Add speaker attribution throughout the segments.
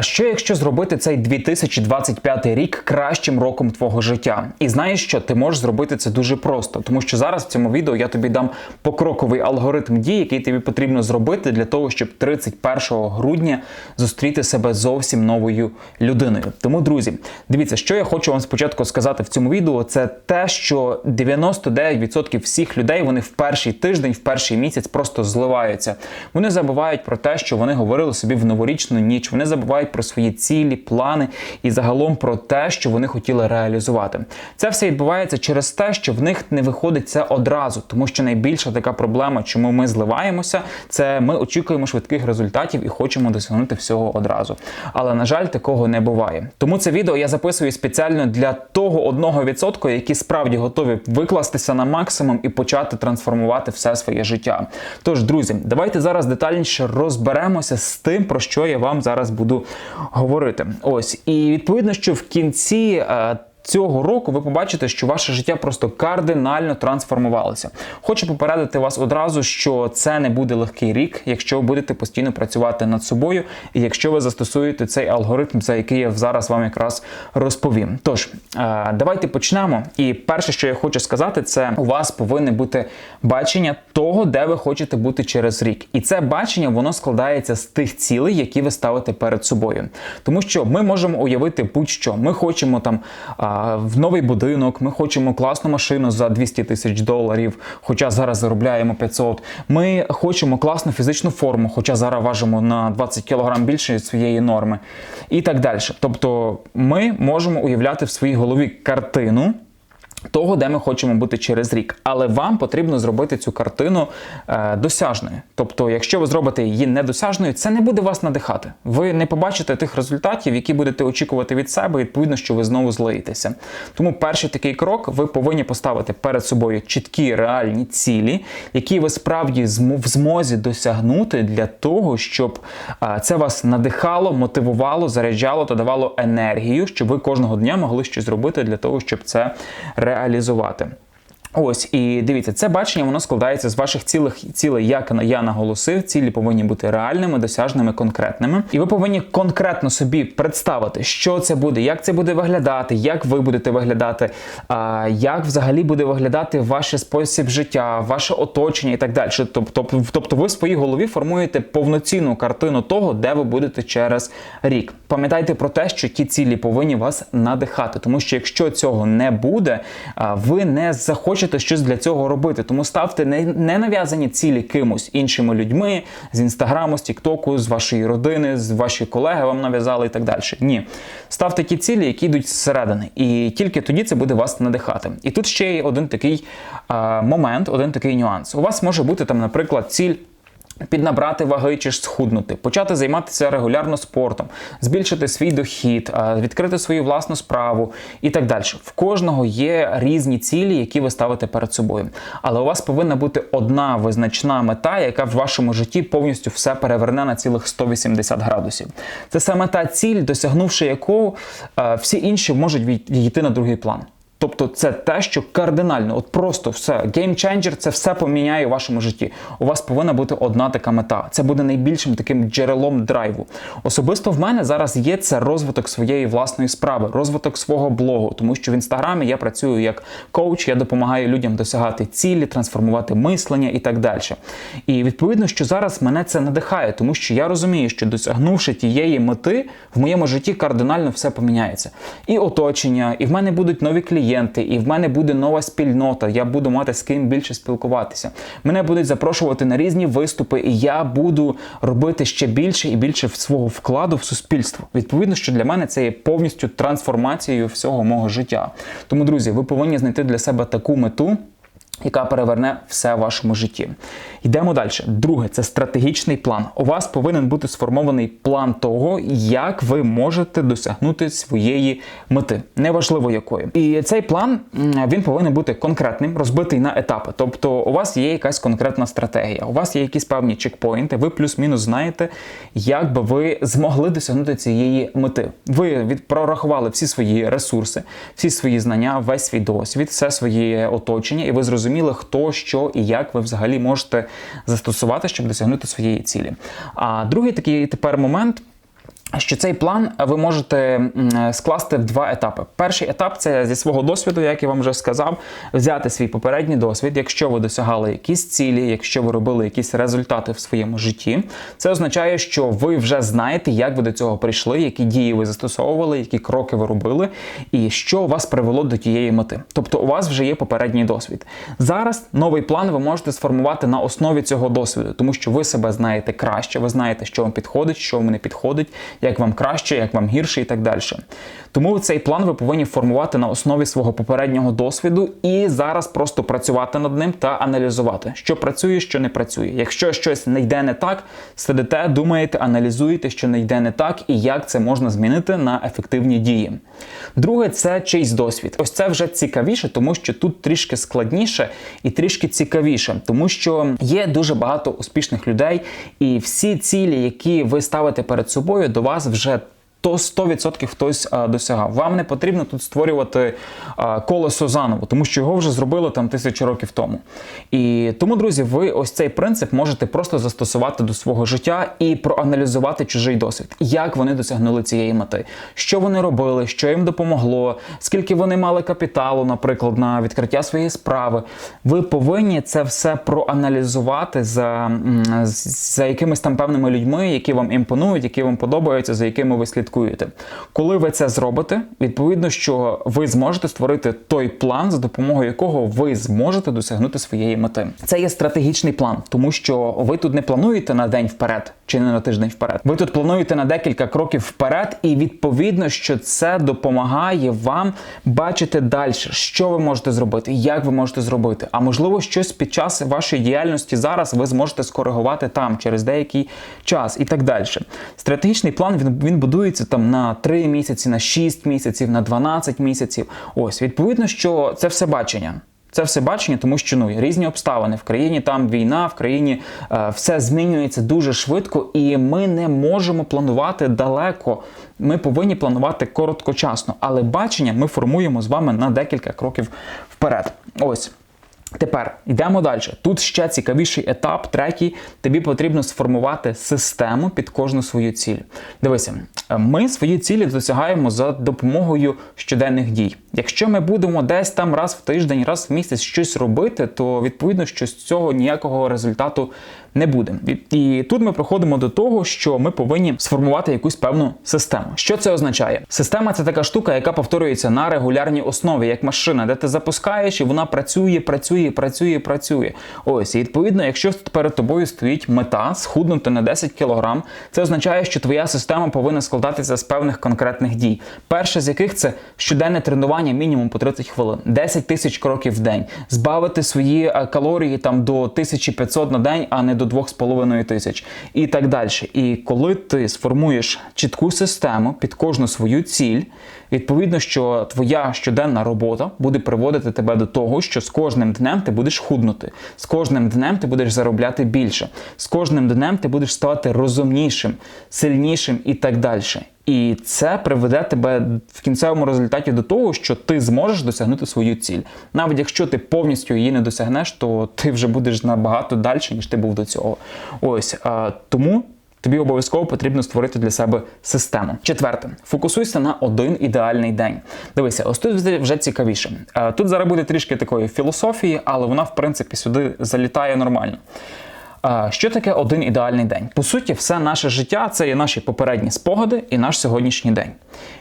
Speaker 1: А що якщо зробити цей 2025 рік кращим роком твого життя? І знаєш що? Ти можеш зробити це дуже просто, тому що зараз в цьому відео я тобі дам покроковий алгоритм дій, який тобі потрібно зробити для того, щоб 31 грудня зустріти себе зовсім новою людиною. Тому, друзі, дивіться, що я хочу вам спочатку сказати в цьому відео, це те, що 99% всіх людей вони в перший тиждень, в перший місяць просто зливаються. Вони забувають про те, що вони говорили собі в новорічну ніч. Вони забувають про свої цілі, плани і загалом про те, що вони хотіли реалізувати. Це все відбувається через те, що в них не виходить це одразу, тому що найбільша така проблема, чому ми зливаємося, це ми очікуємо швидких результатів і хочемо досягнути всього одразу. Але на жаль, такого не буває. Тому це відео я записую спеціально для того 1%, які справді готові викластися на максимум і почати трансформувати все своє життя. Тож, друзі, давайте зараз детальніше розберемося з тим, про що я вам зараз буду говорити. Ось і відповідно, що в кінці. е, Цього року ви побачите, що ваше життя просто кардинально трансформувалося. Хочу попередити вас одразу, що це не буде легкий рік, якщо ви будете постійно працювати над собою, і якщо ви застосуєте цей алгоритм, за який я зараз вам якраз розповім. Тож е, давайте почнемо. І перше, що я хочу сказати, це у вас повинне бути бачення того, де ви хочете бути через рік. І це бачення воно складається з тих цілей, які ви ставите перед собою. Тому що ми можемо уявити будь-що. Ми хочемо там а, в новий будинок, ми хочемо класну машину за 200 тисяч доларів, хоча зараз заробляємо 500. Ми хочемо класну фізичну форму, хоча зараз важимо на 20 кг більше своєї норми. І так далі. Тобто ми можемо уявляти в своїй голові картину. Того, де ми хочемо бути через рік, але вам потрібно зробити цю картину е, досяжною. Тобто, якщо ви зробите її недосяжною, це не буде вас надихати. Ви не побачите тих результатів, які будете очікувати від себе. Відповідно, що ви знову злиєтеся. Тому перший такий крок ви повинні поставити перед собою чіткі реальні цілі, які ви справді в змозі досягнути для того, щоб е, це вас надихало, мотивувало, заряджало та давало енергію, щоб ви кожного дня могли щось зробити для того, щоб це реалізувати реалізувати. Ось і дивіться, це бачення воно складається з ваших цілих цілей, як я наголосив. Цілі повинні бути реальними, досяжними, конкретними. І ви повинні конкретно собі представити, що це буде, як це буде виглядати, як ви будете виглядати, а, як взагалі буде виглядати ваш спосіб життя, ваше оточення і так далі. Тобто, тобто, ви в своїй голові формуєте повноцінну картину того, де ви будете через рік. Пам'ятайте про те, що ті цілі повинні вас надихати, тому що якщо цього не буде, ви не захочете хочете щось для цього робити. Тому ставте не, не нав'язані цілі кимось іншими людьми з інстаграму, з Тіктоку, з вашої родини, з ваші колеги вам нав'язали і так далі. Ні. Ставте ті цілі, які йдуть зсередини. І тільки тоді це буде вас надихати. І тут ще є один такий а, момент, один такий нюанс. У вас може бути там, наприклад, ціль. Піднабрати ваги чи ж схуднути, почати займатися регулярно спортом, збільшити свій дохід, відкрити свою власну справу і так далі. В кожного є різні цілі, які ви ставите перед собою. Але у вас повинна бути одна визначна мета, яка в вашому житті повністю все переверне на цілих 180 градусів. Це саме та ціль, досягнувши яку всі інші можуть відійти на другий план. Тобто це те, що кардинально, от просто все геймченджер, це все поміняє у вашому житті. У вас повинна бути одна така мета. Це буде найбільшим таким джерелом драйву. Особисто в мене зараз є це розвиток своєї власної справи, розвиток свого блогу, тому що в інстаграмі я працюю як коуч, я допомагаю людям досягати цілі, трансформувати мислення і так далі. І відповідно, що зараз мене це надихає, тому що я розумію, що досягнувши тієї мети, в моєму житті кардинально все поміняється. І оточення, і в мене будуть нові клієнти клієнти, і в мене буде нова спільнота. Я буду мати з ким більше спілкуватися. Мене будуть запрошувати на різні виступи, і я буду робити ще більше і більше свого вкладу в суспільство. Відповідно, що для мене це є повністю трансформацією всього мого життя. Тому, друзі, ви повинні знайти для себе таку мету яка переверне все в вашому житті. Йдемо далі. Друге, це стратегічний план. У вас повинен бути сформований план того, як ви можете досягнути своєї мети, неважливо якої. І цей план він повинен бути конкретним, розбитий на етапи. Тобто, у вас є якась конкретна стратегія, у вас є якісь певні чекпоінти, ви плюс-мінус знаєте, як би ви змогли досягнути цієї мети. Ви від прорахували всі свої ресурси, всі свої знання, весь свій досвід, все своє оточення, і ви зрозуміли зрозуміли, хто, що і як ви взагалі можете застосувати, щоб досягнути своєї цілі. А другий такий тепер момент. Що цей план ви можете скласти в два етапи. Перший етап це зі свого досвіду, як я вам вже сказав, взяти свій попередній досвід. Якщо ви досягали якісь цілі, якщо ви робили якісь результати в своєму житті, це означає, що ви вже знаєте, як ви до цього прийшли, які дії ви застосовували, які кроки ви робили, і що вас привело до тієї мети. Тобто, у вас вже є попередній досвід. Зараз новий план ви можете сформувати на основі цього досвіду, тому що ви себе знаєте краще, ви знаєте, що вам підходить, що вам не підходить, як вам краще, як вам гірше і так далі. Тому цей план ви повинні формувати на основі свого попереднього досвіду і зараз просто працювати над ним та аналізувати, що працює, що не працює. Якщо щось не йде не так, сидите, думаєте, аналізуєте, що не йде не так, і як це можна змінити на ефективні дії. Друге, це чийсь досвід. Ось це вже цікавіше, тому що тут трішки складніше і трішки цікавіше, тому що є дуже багато успішних людей, і всі цілі, які ви ставите перед собою, до вас вже то 100% хтось досягав. Вам не потрібно тут створювати колесо заново, тому що його вже зробили там тисячі років тому. І тому, друзі, ви ось цей принцип можете просто застосувати до свого життя і проаналізувати чужий досвід, як вони досягнули цієї мети, що вони робили, що їм допомогло, скільки вони мали капіталу, наприклад, на відкриття своєї справи. Ви повинні це все проаналізувати за, за якимись там певними людьми, які вам імпонують, які вам подобаються, за якими ви слідкуєте слідкуєте. Коли ви це зробите, відповідно, що ви зможете створити той план, за допомогою якого ви зможете досягнути своєї мети. Це є стратегічний план, тому що ви тут не плануєте на день вперед чи не на тиждень вперед. Ви тут плануєте на декілька кроків вперед, і відповідно, що це допомагає вам бачити далі, що ви можете зробити, як ви можете зробити. А можливо, щось під час вашої діяльності зараз ви зможете скоригувати там через деякий час і так далі. Стратегічний план він, він будується там на 3 місяці, на 6 місяців, на 12 місяців. Ось відповідно, що це все бачення. Це все бачення, тому що ну різні обставини в країні. Там війна, в країні е, все змінюється дуже швидко, і ми не можемо планувати далеко. Ми повинні планувати короткочасно, але бачення ми формуємо з вами на декілька кроків вперед. Ось. Тепер йдемо далі. Тут ще цікавіший етап, третій. Тобі потрібно сформувати систему під кожну свою ціль. Дивися, ми свої цілі досягаємо за допомогою щоденних дій. Якщо ми будемо десь там раз в тиждень, раз в місяць щось робити, то відповідно, що з цього ніякого результату не буде. І, тут ми приходимо до того, що ми повинні сформувати якусь певну систему. Що це означає? Система це така штука, яка повторюється на регулярній основі, як машина, де ти запускаєш, і вона працює, працює, працює, працює. Ось, і відповідно, якщо перед тобою стоїть мета схуднути на 10 кг, це означає, що твоя система повинна складатися з певних конкретних дій. Перше з яких це щоденне тренування мінімум по 30 хвилин, 10 тисяч кроків в день, збавити свої е, калорії там до 1500 на день, а не до 2,5 тисяч. І так далі. І коли ти сформуєш чітку систему під кожну свою ціль, відповідно, що твоя щоденна робота буде приводити тебе до того, що з кожним днем ти будеш худнути, з кожним днем ти будеш заробляти більше, з кожним днем ти будеш ставати розумнішим, сильнішим і так далі. І це приведе тебе в кінцевому результаті до того, що ти зможеш досягнути свою ціль. Навіть якщо ти повністю її не досягнеш, то ти вже будеш набагато далі, ніж ти був до цього. Ось тому. Тобі обов'язково потрібно створити для себе систему. Четверте, фокусуйся на один ідеальний день. Дивися, ось тут вже цікавіше. Тут зараз буде трішки такої філософії, але вона, в принципі, сюди залітає нормально. Що таке один ідеальний день? По суті, все наше життя це є наші попередні спогади і наш сьогоднішній день.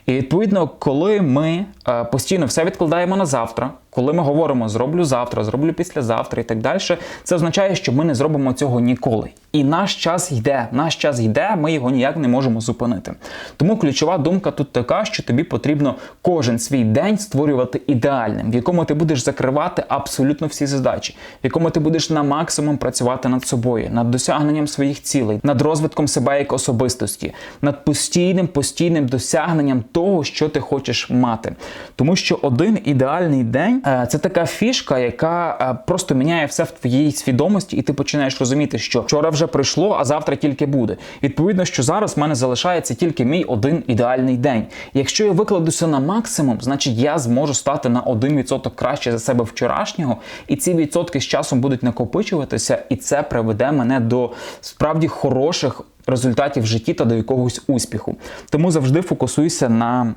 Speaker 1: І відповідно, коли ми постійно все відкладаємо на завтра, коли ми говоримо зроблю завтра, зроблю післязавтра і так далі, це означає, що ми не зробимо цього ніколи. І наш час йде, наш час йде, ми його ніяк не можемо зупинити. Тому ключова думка тут така, що тобі потрібно кожен свій день створювати ідеальним, в якому ти будеш закривати абсолютно всі задачі, в якому ти будеш на максимум працювати над собою, над досягненням своїх цілей, над розвитком себе як особистості, над постійним постійним досягненням того, що ти хочеш мати. Тому що один ідеальний день е, це така фішка, яка е, просто міняє все в твоїй свідомості, і ти починаєш розуміти, що вчора вже пройшло, а завтра тільки буде. Відповідно, що зараз в мене залишається тільки мій один ідеальний день. Якщо я викладуся на максимум, значить я зможу стати на 1% краще за себе вчорашнього, і ці відсотки з часом будуть накопичуватися, і це приведе мене до справді хороших результатів в житті та до якогось успіху. Тому завжди фокусуйся на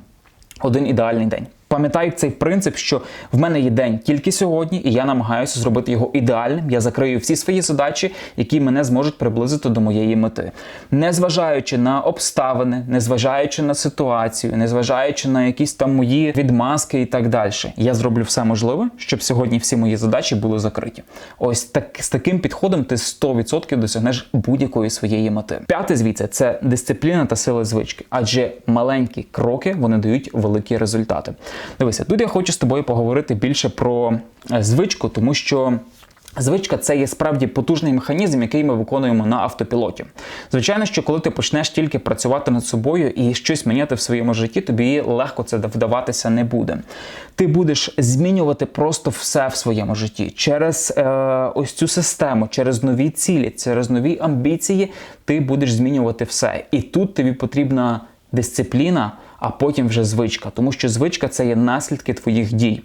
Speaker 1: один ідеальний день. Пам'ятай цей принцип, що в мене є день тільки сьогодні, і я намагаюся зробити його ідеальним. Я закрию всі свої задачі, які мене зможуть приблизити до моєї мети, незважаючи на обставини, незважаючи на ситуацію, незважаючи на якісь там мої відмазки і так далі. Я зроблю все можливе, щоб сьогодні всі мої задачі були закриті. Ось так з таким підходом ти 100% досягнеш будь-якої своєї мети. П'яте звідси це дисципліна та сила звички, адже маленькі кроки вони дають великі результати. Дивися, тут я хочу з тобою поговорити більше про е, звичку, тому що. Звичка це є справді потужний механізм, який ми виконуємо на автопілоті. Звичайно, що коли ти почнеш тільки працювати над собою і щось міняти в своєму житті, тобі легко це вдаватися не буде. Ти будеш змінювати просто все в своєму житті через е, ось цю систему, через нові цілі, через нові амбіції. Ти будеш змінювати все. І тут тобі потрібна дисципліна. А потім вже звичка, тому що звичка це є наслідки твоїх дій.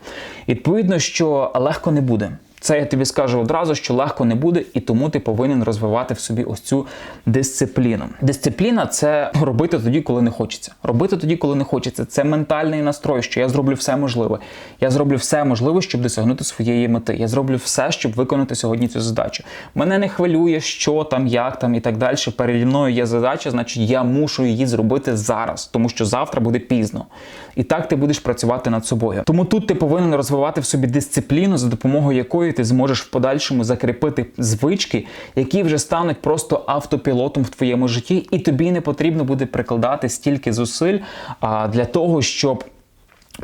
Speaker 1: Відповідно, що легко не буде. Це я тобі скажу одразу, що легко не буде, і тому ти повинен розвивати в собі ось цю дисципліну. Дисципліна це робити тоді, коли не хочеться. Робити тоді, коли не хочеться. Це ментальний настрой, що я зроблю все можливе. Я зроблю все можливе, щоб досягнути своєї мети. Я зроблю все, щоб виконати сьогодні цю задачу. Мене не хвилює, що там, як там і так далі. Переді мною є задача, значить я мушу її зробити зараз, тому що завтра буде пізно. І так ти будеш працювати над собою. Тому тут ти повинен розвивати в собі дисципліну, за допомогою якої ти зможеш в подальшому закріпити звички, які вже стануть просто автопілотом в твоєму житті, і тобі не потрібно буде прикладати стільки зусиль а, для того, щоб.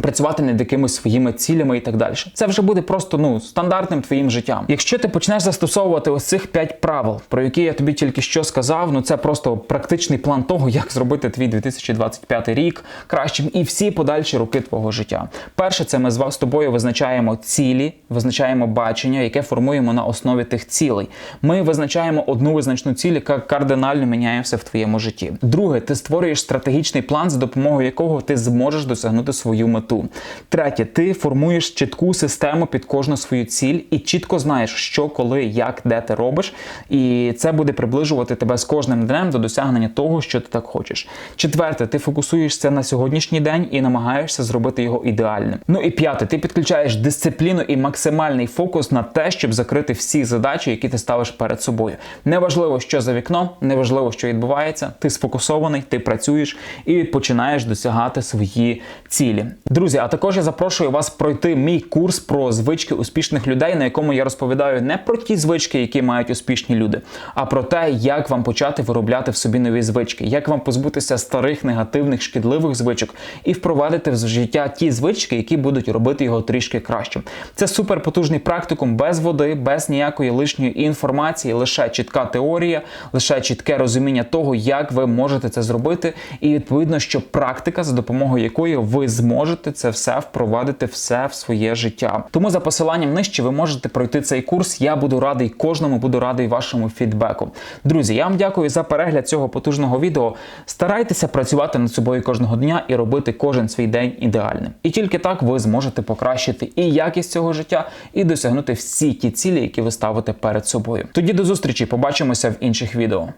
Speaker 1: Працювати над якимись своїми цілями і так далі. Це вже буде просто ну стандартним твоїм життям. Якщо ти почнеш застосовувати ось цих 5 правил, про які я тобі тільки що сказав, ну це просто практичний план того, як зробити твій 2025 рік кращим і всі подальші роки твого життя. Перше, це ми з тобою визначаємо цілі, визначаємо бачення, яке формуємо на основі тих цілей. Ми визначаємо одну визначну ціль, яка кардинально міняє все в твоєму житті. Друге, ти створюєш стратегічний план, за допомогою якого ти зможеш досягнути свою мету мету. Третє, ти формуєш чітку систему під кожну свою ціль і чітко знаєш, що, коли, як, де ти робиш. І це буде приближувати тебе з кожним днем до досягнення того, що ти так хочеш. Четверте, ти фокусуєшся на сьогоднішній день і намагаєшся зробити його ідеальним. Ну і п'яте, ти підключаєш дисципліну і максимальний фокус на те, щоб закрити всі задачі, які ти ставиш перед собою. Неважливо, що за вікном, неважливо, що відбувається. Ти сфокусований, ти працюєш і починаєш досягати свої цілі. Друзі, а також я запрошую вас пройти мій курс про звички успішних людей, на якому я розповідаю не про ті звички, які мають успішні люди, а про те, як вам почати виробляти в собі нові звички, як вам позбутися старих негативних шкідливих звичок і впровадити в життя ті звички, які будуть робити його трішки кращим. Це суперпотужний практикум без води, без ніякої лишньої інформації, лише чітка теорія, лише чітке розуміння того, як ви можете це зробити, і відповідно, що практика, за допомогою якої ви зможете можете це все впровадити все в своє життя. Тому за посиланням нижче ви можете пройти цей курс. Я буду радий кожному, буду радий вашому фідбеку. Друзі, я вам дякую за перегляд цього потужного відео. Старайтеся працювати над собою кожного дня і робити кожен свій день ідеальним. І тільки так ви зможете покращити і якість цього життя, і досягнути всі ті цілі, які ви ставите перед собою. Тоді до зустрічі, побачимося в інших відео.